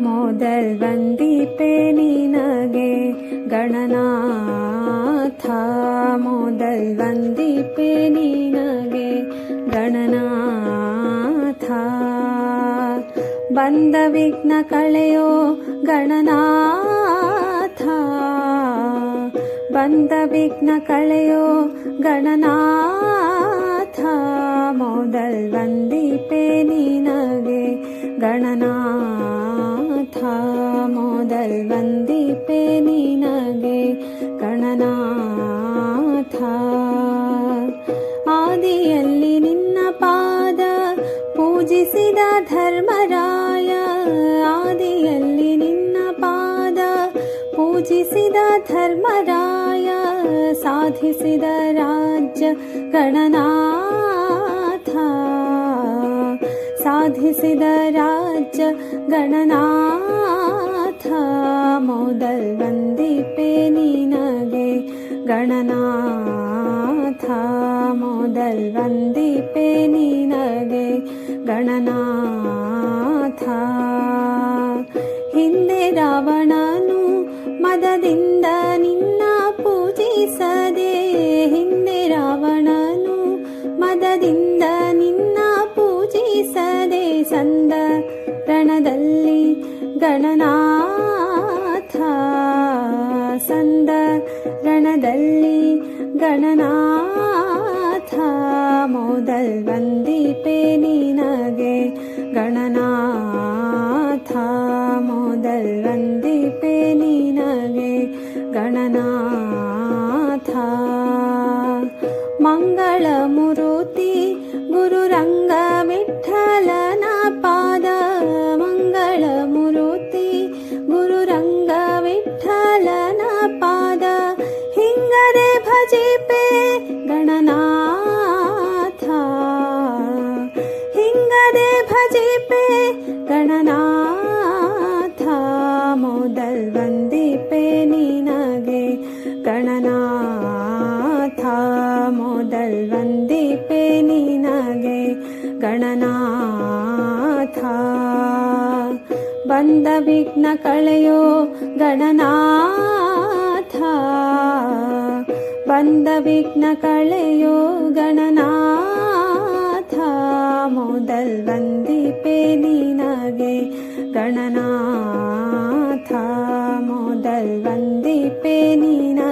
ಮೊದಲ್ ವಂದಿಪೆ ನಿನಗೆ ಗಣನಾಥ. ಮೊದಲ್ ವಂದಿಪೆ ನಿನಗೆ ಗಣನಾಥ. ಬಂದ ವಿಘ್ನ ಕಳೆಯೋ ಗಣನಾಥ. ಬಂದ ವಿಘ್ನ ಕಳೆಯೋ ಗಣನಾಥ. ಮೊದಲ್ ವಂದಿಪೆ ನಿನಗೆ ಗಣನಾಥ ಆದಿಯಲ್ಲಿ ನಿನ್ನ ಪಾದ ಪೂಜಿಸಿದ ಧರ್ಮರಾಯ ಆದಿಯಲ್ಲಿ ನಿನ್ನ ಪಾದ ಪೂಜಿಸಿದ ಧರ್ಮರಾಯ, ಸಾಧಿಸಿದ ರಾಜ್ಯ ಗಣನಾಥ. ಸಾಧಿಸಿದ ರಾಜ್ಯ ಗಣನಾಥ. ಮೊದಲ್ ವಂದಿಪೆ ನಿನಗೆ. ಗಣನಾಥ ಮೊದಲ್ ವಂದಿಪೆ ನಿನಗೆ. ಗಣನಾಥ. ಹಿಂದೆ ರಾವಣನು ಮದದಿಂದ ನಿನ್ನ ಪೂಜಿಸದೆ. ಹಿಂದೆ ರಾವಣನು ಮದದಿಂದ ನಿನ್ನ ಪೂಜಿಸದೆ. ಸಂದ ರಣದಲ್ಲಿ ಗಣನಾಥ. ರಣದಲ್ಲಿ ಗಣನಾಥ. ಮೊದಲ್ ವಂದಿಪೆ ನಿನಗೆ ಗಣನಾಥ. ಮೊದಲ್ ವಂದಿಪೆ ನಿನಗೆ ಗಣನಾಥ. ಮಂಗಳ ಭಜಿಪೆ ಗಣನಾಥ. ಹಿಂಗದೆ ಭಜಿಪೆ ಗಣನಾಥ. ಮೊದಲ್ ವಂದಿಪೆ ನಿನಗೆ ಗಣನಾಥ. ಮೊದಲ್ ವಂದಿಪೆ ನಿನಗೆ ಗಣನಾಥ. ಬಂದ ವಿಘ್ನ ಕಳೆಯೋ ಗಣನಾಥ. ಬಂದ ವಿಘ್ನ ಕಳೆಯೋ ಗಣನಾಥ ಮೊದಲ್ ವಂದಿಪೆ ನಿನಗೆ ಗಣನಾಥ ಮೊದಲ್ ವಂದಿಪೆ ನಿನಗೆ